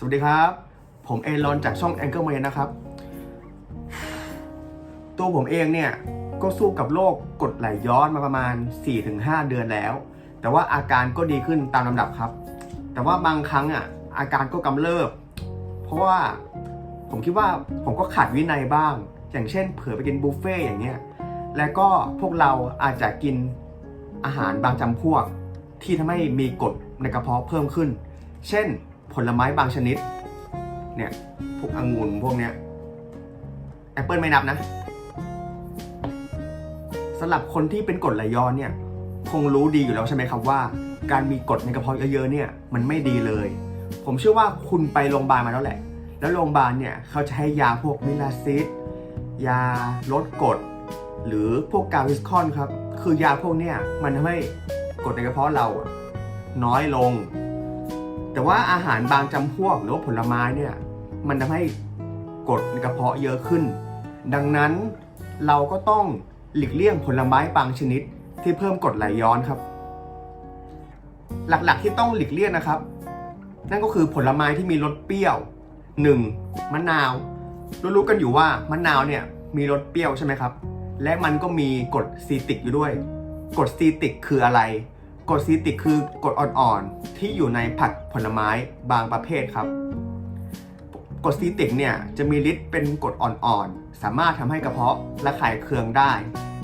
สวัสดีครับ ผมเอรอนจากช่อง Anchor m a n นะครับ ตัวผมเองเนี่ย ก็สู้กับโรคกรดไหลย้อนมาประมาณ 4-5 เดือนแล้ว แต่ว่าอาการก็ดีขึ้นตามลำดับครับ แต่ว่าบางครั้งอะอาการก็กำเริบ เพราะว่าผมคิดว่าผมก็ขาดวินัยบ้าง อย่างเช่น เผื่อไปกินบุฟเฟ่ต์อย่างเงี้ย แล้วก็พวกเราอาจจะกินอาหารบางจำพวกที่ทำให้มีกรดในกระเพาะเพิ่มขึ้น เช่น ผลไม้บางชนิด เนี่ยพวกองุ่นพวกเนี้ยแอปเปิลไม่นับนะสำหรับคนที่เป็นกรดไหลย้อนเนี่ยคงรู้ดีอยู่แล้วใช่ไหมครับว่า การมีกรดในกระเพาะเยอะๆเนี่ยมันไม่ดีเลย ผมเชื่อว่าคุณไปโรงพยาบาลมาแล้วแหละ แล้วโรงพยาบาลเนี่ยเขาจะให้ยาพวกมิลาซิสยาลดกรดหรือพวกกาวิสคอนครับคือยาพวกเนี้ยมันทำให้กรดในกระเพาะเราอะน้อยลง แต่ว่าอาหารบางจำพวกหรือว่าผลไม้เนี่ยมันทำให้กรดในกระเพาะเยอะขึ้น ดังนั้นเราก็ต้องหลีกเลี่ยงผลไม้บางชนิดที่เพิ่มกรดไหลย้อนครับ หลักๆที่ต้องหลีกเลี่ยงนะครับ นั่นก็คือผลไม้ที่มีรสเปรี้ยว 1. มะนาว รู้ๆกันอยู่ว่ามะนาวเนี่ยมีรสเปรี้ยวใช่ไหมครับ และมันก็มีกรดซีติกอยู่ด้วยกรดซีติกคืออะไร กรดซีติกคือกรดอ่อนๆ ที่อยู่ในผักผลไม้บางประเภทครับกรดซีติกเนี่ยจะมีฤทธิ์เป็นกรดอ่อนๆ สามารถทำให้กระเพาะระคายเคืองได้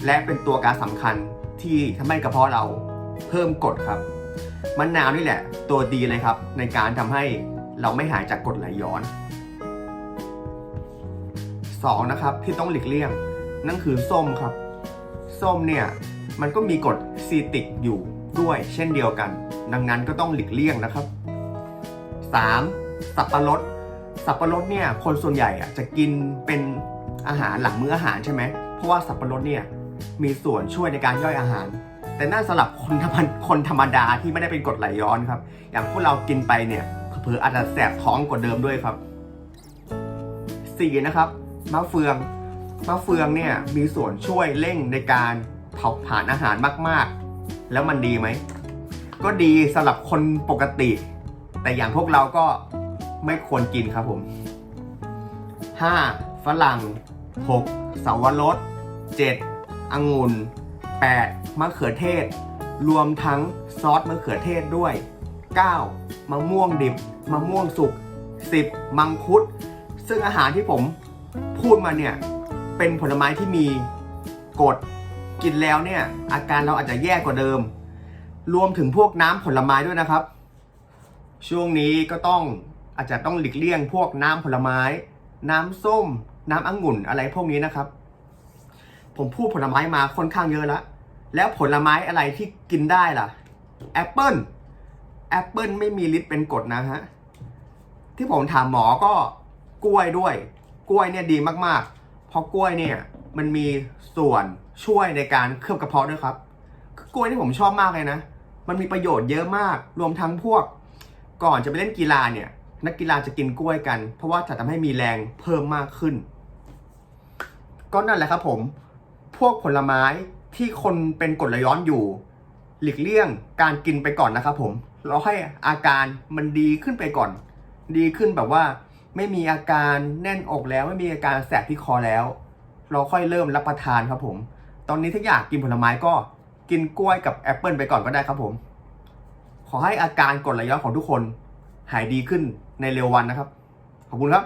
และเป็นตัวการสำคัญที่ทำให้กระเพาะเราเพิ่มกรดครับมะนาวนี่แหละ ตัวดีเลยครับ ในการทำให้เราไม่หายจากกรดไหลย้อน 2. นะครับที่ต้องหลีกเลี่ยงนั่นคือส้มครับ ส้มเนี่ยมันก็มีกรดซีติกอยู่ ด้วยเช่นเดียวกัน ดังนั้นก็ต้องหลีกเลี่ยงนะครับ 3. สับปะรด สับปะรดเนี่ยคนส่วนใหญ่อะจะกินเป็นอาหารหลังมื้ออาหารใช่ไหม เพราะว่าสับปะรดเนี่ยมีส่วนช่วยในการย่อยอาหาร แต่น่าสำหรับคนธรรมคนธรรมดาที่ไม่ได้เป็นกรดไหลย้อนครับ อย่างพวกเรากินไปเนี่ยเผลออาจจะแสบท้องกว่าเดิมด้วยครับ 4. นะครับมะเฟืองมะเฟืองเนี่ยมีส่วนช่วยเร่งในการเผาผลาญอาหารมากๆ แล้วมันดีไหม ก็ดีสำหรับคนปกติ แต่อย่างพวกเราก็ไม่ควรกินครับผม 5. ฝรั่ง 6. สาวรส 7. องุ่น 8. มะเขือเทศ รวมทั้งซอสมะเขือเทศด้วย 9. มะม่วงดิบ มะม่วงสุก 10. มังคุด ซึ่งอาหารที่ผมพูดมาเนี่ย เป็นผลไม้ที่มีกรด กินแล้วเนี่ย อาการเราอาจจะแย่กว่าเดิม รวมถึงพวกน้ำผลไม้ด้วยนะครับ ช่วงนี้ก็ต้องอาจจะต้องหลีกเลี่ยงพวกน้ำผลไม้ น้ำส้ม น้ำองุ่นอะไรพวกนี้นะครับ ผมพูดผลไม้มาค่อนข้างเยอะแล้วแล้วผลไม้อะไรที่กินได้ล่ะแอปเปิลแอปเปิลไม่มีฤทธิ์เป็นกรดนะฮะที่ผมถามหมอก็กล้วยด้วย กล้วยเนี่ยดีมากๆ เพราะกล้วยเนี่ย มันมีส่วนช่วยในการเคลือบกระเพาะด้วยครับกล้วยที่ผมชอบมากเลยนะ มันมีประโยชน์เยอะมาก รวมทั้งพวก ก่อนจะไปเล่นกีฬาเนี่ย นักกีฬาจะกินกล้วยกัน เพราะว่าจะทำให้มีแรงเพิ่มมากขึ้น ก็นั่นแหละครับผม พวกผลไม้ที่คนเป็นกรดไหลย้อนอยู่ หลีกเลี่ยงการกินไปก่อนนะครับผม เราให้อาการมันดีขึ้นไปก่อน ดีขึ้นแบบว่า ไม่มีอาการแน่นอกแล้ว ไม่มีอาการแสบที่คอแล้ว เราค่อยเริ่มรับประทานครับผม ตอนนี้ถ้าอยากกินผลไม้ก็กินกล้วยกับแอปเปิลไปก่อนก็ได้ครับผม ขอให้อาการกรดไหลย้อนของทุกคนหายดีขึ้นในเร็ววันนะครับ ขอบคุณครับ